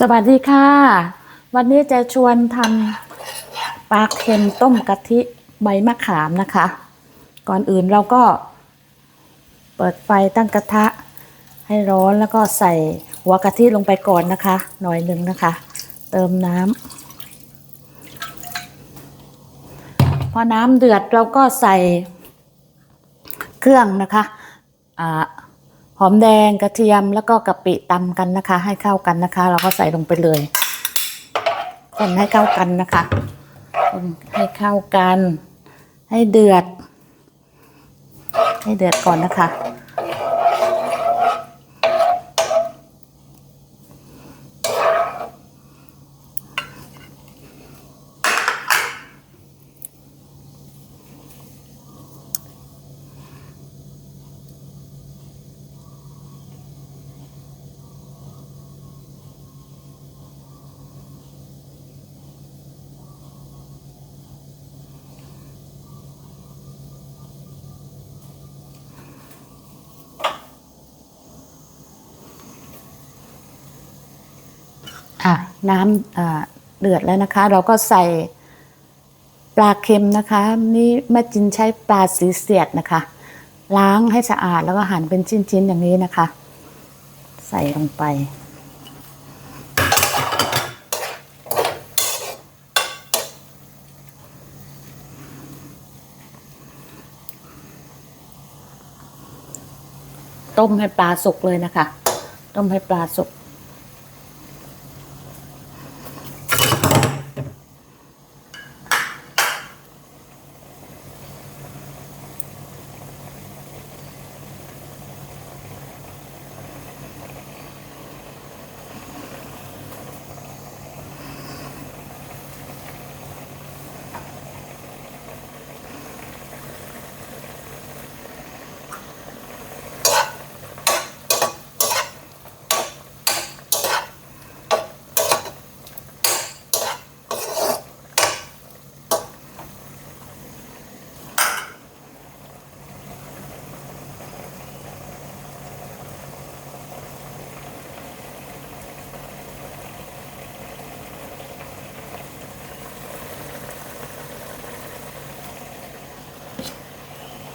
สวัสดีค่ะ วันนี้จะชวนทำปลาเค็มต้มกะทิใบมะขามนะคะ ก่อนอื่นเราก็ เปิดไฟตั้งกระทะ ให้ร้อนแล้วก็ใส่หัวกะทิลงไปก่อนนะคะ หน่อยหนึ่งนะคะ เติมน้ำพอน้ำเดือดเราก็ใส่เครื่องนะคะอ่า หอมแดงกระเทียมแล้วก็กะปิตำกันนะคะ ให้เข้ากันนะคะ เราก็ใส่ลงไปเลยคนให้เข้ากันนะคะคนให้เข้ากัน ให้เดือด ให้เดือดก่อนนะคะ อะน้ำเดือดแล้วนะคะ เราก็ใส่ปลาเค็มนะคะ นี่แม่จินใช้ปลาสีเสียดนะคะ ล้างให้สะอาดแล้วก็หั่นเป็นชิ้นๆอย่างนี้นะคะ ใส่ลงไป ต้มให้ปลาสุกเลยนะคะ ต้มให้ปลาสุก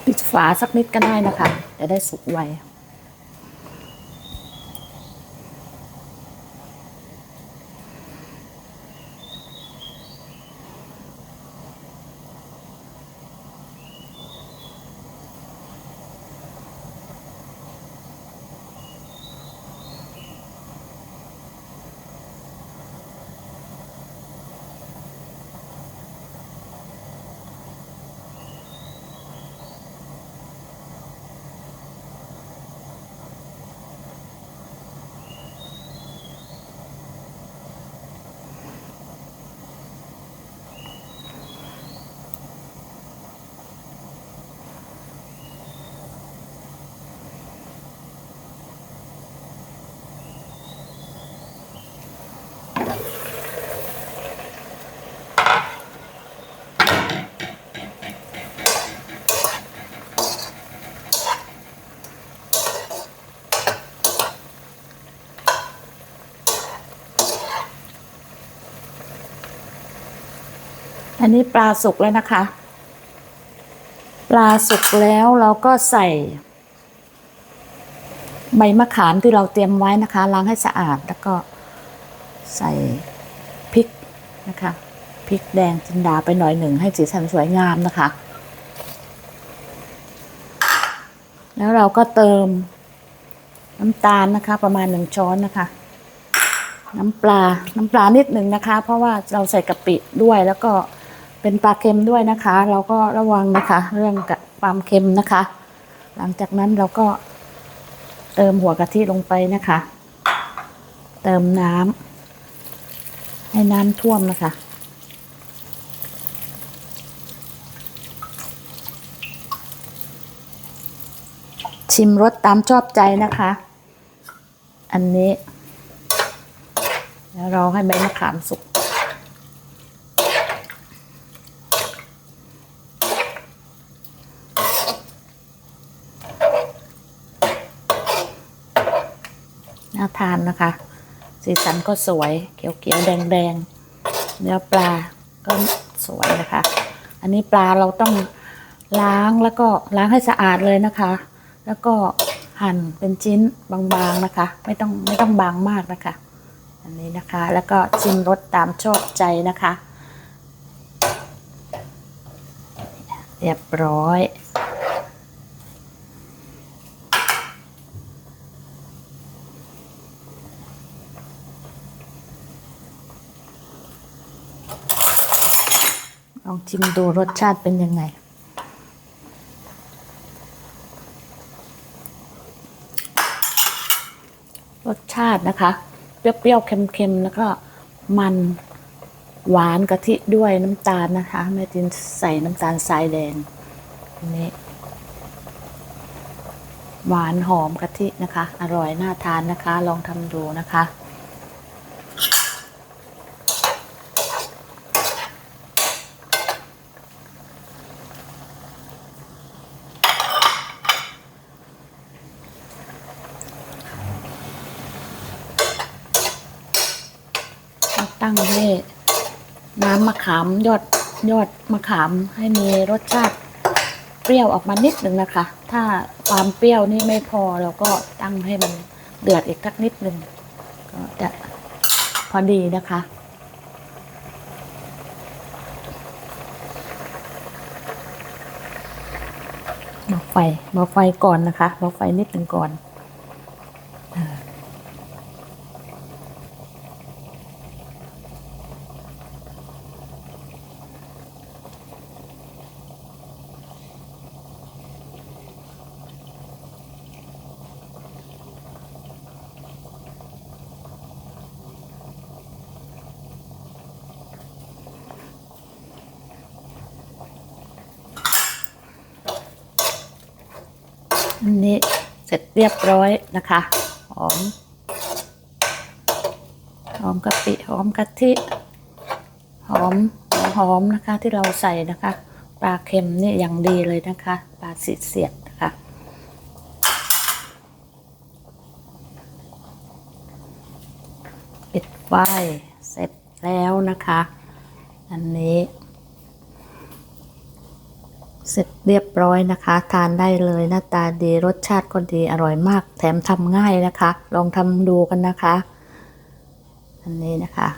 ปิดฝาสักนิดก็ได้นะคะ จะได้สุกไว อันนี้ปลาสุกแล้วนะคะ ปลาสุกแล้วเราก็ใส่ ใบมะขามที่เราเตรียมไว้นะคะ ล้างให้สะอาดแล้วก็ใส่พริกนะคะพริกแดงจินดาไปหน่อยหนึ่งให้สีสันสวยงามนะคะ แล้วเราก็เติมน้ำตาลนะคะ ประมาณหนึ่งช้อนนะคะ น้ำปลาน้ำปลานิดหนึ่งนะคะ เพราะว่าเราใส่กะปิด้วยแล้วก็ เป็นปลาเค็มด้วยนะคะ เราก็ระวังนะคะ เรื่องกับความเค็มนะคะ หลังจากนั้นเราก็เติมหัวกะทิลงไปนะคะ เติมน้ำให้น้ำท่วมนะคะชิมรสตามชอบใจนะคะ อันนี้ แล้วรอให้ใบมะขามสุก น่าทานนะคะ สีสันก็สวยเขียวๆแดงๆเนื้อปลาก็สวยนะคะ อันนี้ปลาเราต้องล้างแล้วก็ล้างให้สะอาดเลยนะคะ แล้วก็หั่นเป็นชิ้นบางๆนะคะ ไม่ต้องไม่ต้องบางมากนะคะ อันนี้นะคะแล้วก็ชิมรสตามชอบใจนะคะ เรียบร้อย ลองชิมดูรสชาติเป็นยังไง รสชาตินะคะ เปรี้ยวๆ เค็มๆ แล้วก็มันหวานกะทิด้วยน้ำตาลนะคะแม่จินใส่น้ำตาลทรายแดงอันนี้หวานหอมกะทินะคะ อร่อยน่าทานนะคะ ลองทำดูนะคะ ตั้งให้น้ำมะขามยอดยอดมะขามให้มีรสชาติเปรี้ยวออกมานิดหนึ่งนะคะ ถ้าความเปรี้ยวนี่ไม่พอเราก็ตั้งให้มันเดือดอีกสักนิดหนึ่งก็จะพอดีนะคะเบาไฟเบาไฟก่อนนะคะเบาไฟนิดหนึ่งก่อน อันนี้เสร็จเรียบร้อยนะคะหอมหอมกะปิหอมกะทิหอมหัวหอมนะคะที่เราใส่นะคะ ปลาเค็มนี่อย่างดีเลยนะคะ ปลาสีเสียดนะคะปิดไฟเสร็จแล้วนะคะ อันนี้ เสร็จเรียบร้อยนะคะ ทานได้เลยหน้าตาดีรสชาติก็ดีอร่อยมาก แถมทำง่ายนะคะ ลองทำดูกันนะคะ อันนี้นะคะ